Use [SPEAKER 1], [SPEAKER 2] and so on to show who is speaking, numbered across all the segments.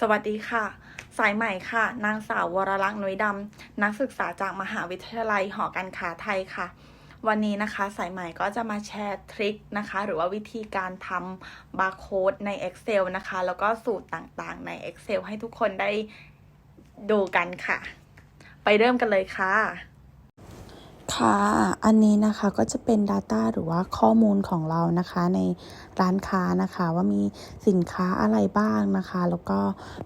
[SPEAKER 1] สวัสดีค่ะ สายใหม่ค่ะ นางสาววรลักษณ์นุ้ยดำ นักศึกษาจากมหาวิทยาลัยหอการค้าไทยค่ะ วันนี้นะคะสายใหม่ก็จะมาแชร์ทริคนะคะ หรือว่าวิธีการทำบาร์โค้ดใน Excel นะคะ แล้วก็สูตรต่างๆใน Excel ให้ทุกคนได้ดูกันค่ะ ไปเริ่มกันเลยค่ะ
[SPEAKER 2] ค่ะ อันนี้นะคะก็จะเป็น Data หรือว่าข้อมูลของเรานะคะในร้านค้านะคะว่ามีสินค้าอะไรบ้างนะคะ แล้วก็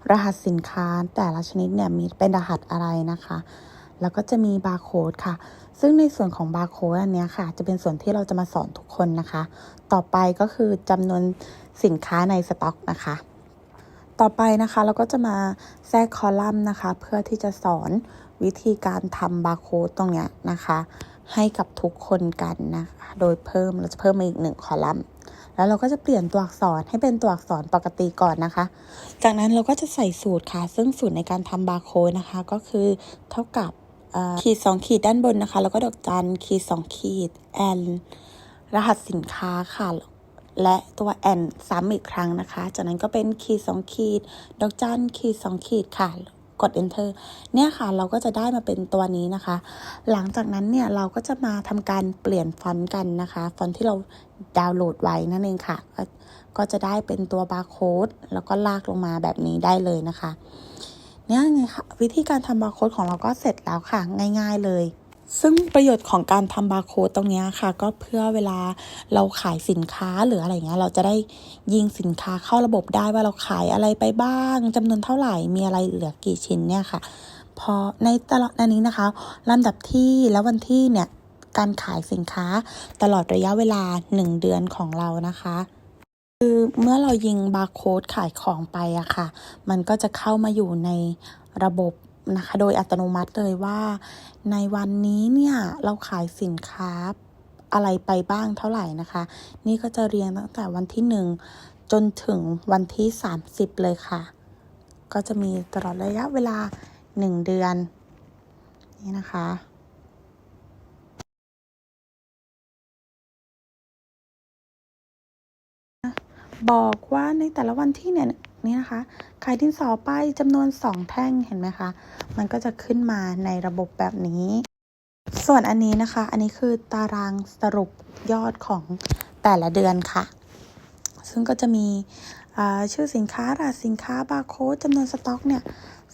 [SPEAKER 2] รหัสสินค้าแต่ละชนิดเนี่ยมีเป็นรหัสอะไรนะคะ แล้วก็จะมีบาร์โค้ดค่ะ ซึ่งในส่วนของบาร์โค้ดอันนี้ค่ะ จะเป็นส่วนที่เราจะมาสอนทุกคนนะคะ ต่อไปก็คือจำนวนสินค้าในสต็อกนะคะ ต่อไปนะคะเราก็จะมาแทรกคอลัมน์นะคะ เพื่อที่จะสอนวิธีการทำบาร์โค้ดตรงเนี้ยนะคะ ให้กับทุกคนกันนะคะโดยเพิ่มเราจะเพิ่มมาอีกหนึ่งคอลัมน์แล้วเราก็จะเปลี่ยนตัวอักษรให้เป็นตัวอักษรปกติก่อนนะคะ จากนั้นเราก็จะใส่สูตรค่ะ ซึ่งสูตรในการทำบาร์โค้ดนะคะ ก็คือเท่ากับขีดสองขีดด้านบนนะคะ แล้วก็ดอกจันขีดสองขีดแอนรหัสสินค้าค่ะ และตัวแอนซ้ำอีกครั้งนะคะ จากนั้นก็เป็นขีดสองขีด ดอกจันขีดสองขีดค่ะกด enter เนี่ยค่ะเราก็จะได้มาเป็นตัวนี้นะคะ หลังจากนั้นเนี่ยเราก็จะมาทำการเปลี่ยนฟอนต์กันนะคะ ฟอนต์ที่เราดาวน์โหลดไว้นั่นเองค่ะ ก็ก็จะได้เป็นตัวบาร์โค้ดแล้วก็ลากลงมาแบบนี้ได้เลยนะคะ เนี่ยไงค่ะวิธีการทำบาร์โค้ดของเราก็เสร็จแล้วค่ะ ง่าย ๆเลย ซึ่งประโยชน์ของการทำบาร์โค้ดตรงนี้ค่ะ ก็เพื่อเวลาเราขายสินค้าหรืออะไรเงี้ย เราจะได้ยิงสินค้าเข้าระบบได้ว่าเราขายอะไรไปบ้างจำนวนเท่าไหร่มีอะไรเหลือกี่ชิ้นเนี่ยค่ะ พอในตลอดอันนี้นะคะลำดับที่และวันที่เนี่ยการขายสินค้าตลอดระยะเวลา 1 เดือนของเรานะคะคือเมื่อเรายิงบาร์โค้ดขายของไปอะค่ะ มันก็จะเข้ามาอยู่ในระบบ นะคะ โดยอัตโนมัติเลยว่า ในวันนี้เนี่ยเราขายสินค้าอะไรไปบ้างเท่าไหร่นะคะ นี่ก็จะเรียงตั้งแต่วันที่ 1 จนถึงวันที่ 30 เลยค่ะ ก็จะมีตลอดระยะเวลา 1 เดือน นี่นะคะบอกว่าในแต่ละวันที่เนี่ย นี่นะคะ ขายดินสอไปจำนวน 2 แท่งเห็นไหมคะ มันก็จะขึ้นมาในระบบแบบนี้ ส่วนอันนี้นะคะ อันนี้คือตารางสรุปยอดของแต่ละเดือนค่ะ ซึ่งก็จะมีชื่อสินค้ารหัสสินค้าบาร์โค้ดจำนวนสต็อกเนี่ย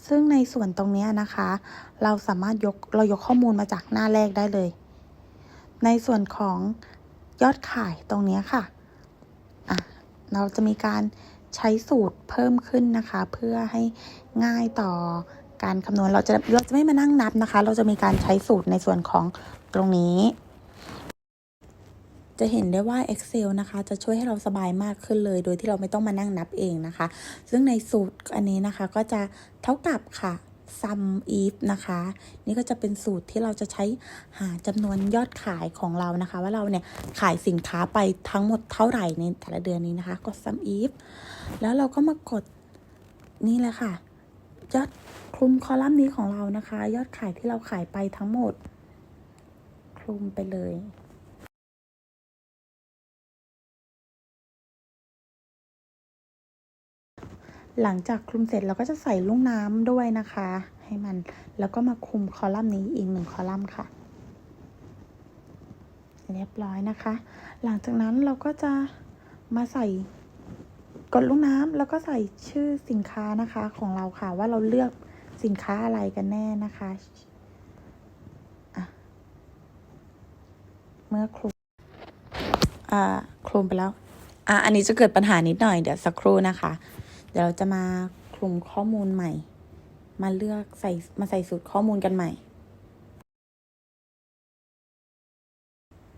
[SPEAKER 2] ซึ่งในส่วนตรงนี้นะคะ เราสามารถยกเรายกข้อมูลมาจากหน้าแรกได้เลย ในส่วนของยอดขายตรงนี้ค่ะ อะ เราจะมีการ ใช้สูตรเพิ่มขึ้นนะคะ เพื่อให้ง่ายต่อการคำนวณเราจะเราจะไม่มานั่งนับนะคะ เราจะมีการใช้สูตรในส่วนของตรงนี้ จะเห็นได้ว่า Excel นะคะ จะช่วยให้เราสบายมากขึ้นเลย โดยที่เราไม่ต้องมานั่งนับเองนะคะ ซึ่งในสูตรอันนี้นะคะก็จะเท่ากับค่ะ sum if นะคะ นี่ก็จะเป็นสูตรที่เราจะใช้หาจำนวนยอดขายของเรานะคะ ว่าเราเนี่ยขายสินค้าไปทั้งหมดเท่าไหร่ในแต่ละเดือนนี้นะคะ กด sum if แล้วเราก็มากดนี่เลยค่ะ ยอดคลุมคอลัมน์นี้ของเรานะคะ ยอดขายที่เราขายไปทั้งหมด คลุมไปเลย หลังจากคลุมเสร็จเราก็จะใส่ลูกน้ำด้วยนะคะ ให้มันแล้วก็มาคลุมคอลัมน์นี้อีกหนึ่งคอลัมน์ค่ะ เรียบร้อยนะคะ หลังจากนั้นเราก็จะมาใส่กดลูกน้ำแล้วก็ใส่ชื่อสินค้านะคะของเราค่ะว่าเราเลือกสินค้าอะไรกันแน่นะคะะเมื่อคลุมอ่าคลุมไปแล้วอะอันนี้จะเกิดปัญหานิดหน่อยเดี๋ยวสักครู่นะคะ ดี๋ยวเราจะมาคลุมข้อมูลใหม่ มาเลือกใส่มาใส่สูตรข้อมูลกันใหม่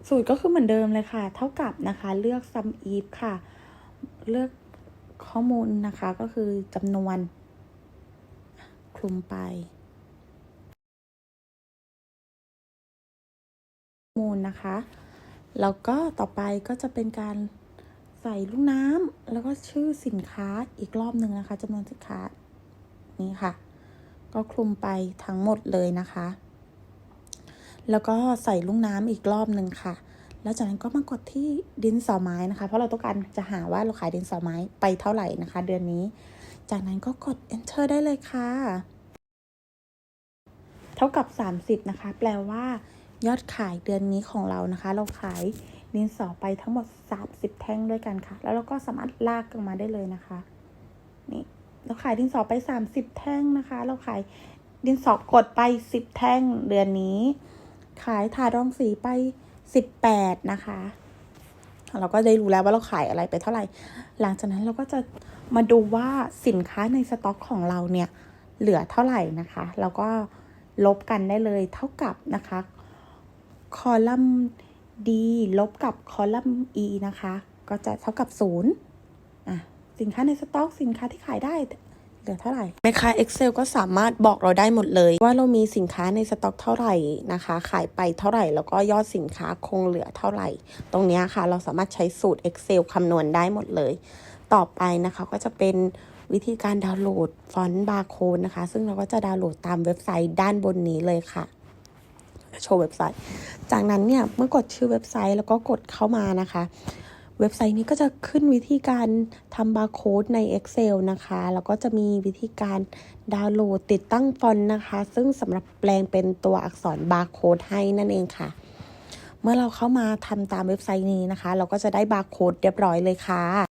[SPEAKER 2] สูตรก็คือเหมือนเดิมเลยค่ะ เท่ากับนะคะ เลือก sum if ค่ะ เลือกข้อมูลนะคะก็คือจำนวน คลุมไปข้อมูลนะคะ แล้วก็ต่อไปก็จะเป็นการ ใส่ลูกน้ำแล้วก็ชื่อสินค้าอีกรอบหนึ่งนะคะจำนวนสินค้านี่ค่ะ ก็คลุมไปทั้งหมดเลยนะคะ แล้วก็ใส่ลูกน้ำอีกรอบหนึ่งค่ะ แล้วจากนั้นก็มากดที่ดินสอไม้นะคะ เพราะเราต้องการจะหาว่าเราขายดินสอไม้ไปเท่าไหร่นะคะ เดือนนี้ จากนั้นก็กด enter ได้เลยค่ะ เท่ากับ 30 นะคะ แปลว่ายอดขายเดือนนี้ของเรานะคะ เราขาย ดินสอไปทั้งหมด 30 แท่งด้วยกันค่ะ แล้วเราก็สามารถลากออกมาได้เลยนะคะ นี่เราขายดินสอไป 30 แท่งนะคะ เราขายดินสอกดไป 10 แท่งเดือนนี้ ขายถาดรองสีไป 18 นะคะ เราก็ได้รู้แล้วว่าเราขายอะไรไปเท่าไหร่ หลังจากนั้นเราก็จะมาดูว่าสินค้าในสต็อกของเราเนี่ยเหลือเท่าไหร่นะคะ แล้วก็ลบกันได้เลยเท่ากับนะคะ คอลัมน์ D ลบกับคอลัมน์ E นะคะ ก็จะเท่ากับ0อะสินค้าในสต็อกสินค้าที่ขายได้เหลือเท่าไหร่แม่ค้า Excel ก็สามารถบอกเราได้หมดเลย ว่าเรามีสินค้าในสต็อกเท่าไหร่นะคะ ขายไปเท่าไหร่ แล้วก็ยอดสินค้าคงเหลือเท่าไหร่ ตรงนี้ค่ะ เราสามารถใช้สูตร Excel คำนวณได้หมดเลย ต่อไปนะคะก็จะเป็นวิธีการดาวน์โหลดฟอนต์บาร์โค้ดนะคะ ซึ่งเราก็จะดาวน์โหลดตามเว็บไซต์ด้านบนนี้เลยค่ะ โชว์เว็บไซต์ จากนั้นเนี่ยเมื่อกดชื่อเว็บไซต์แล้วก็กดเข้ามานะคะ เว็บไซต์นี้ก็จะขึ้นวิธีการทำบาร์โค้ดใน Excel นะคะ แล้วก็จะมีวิธีการดาวน์โหลดติดตั้งฟอนต์นะคะ ซึ่งสำหรับแปลงเป็นตัวอักษรบาร์โค้ดให้นั่นเองค่ะ เมื่อเราเข้ามาทำตามเว็บไซต์นี้นะคะ เราก็จะได้บาร์โค้ดเรียบร้อยเลยค่ะ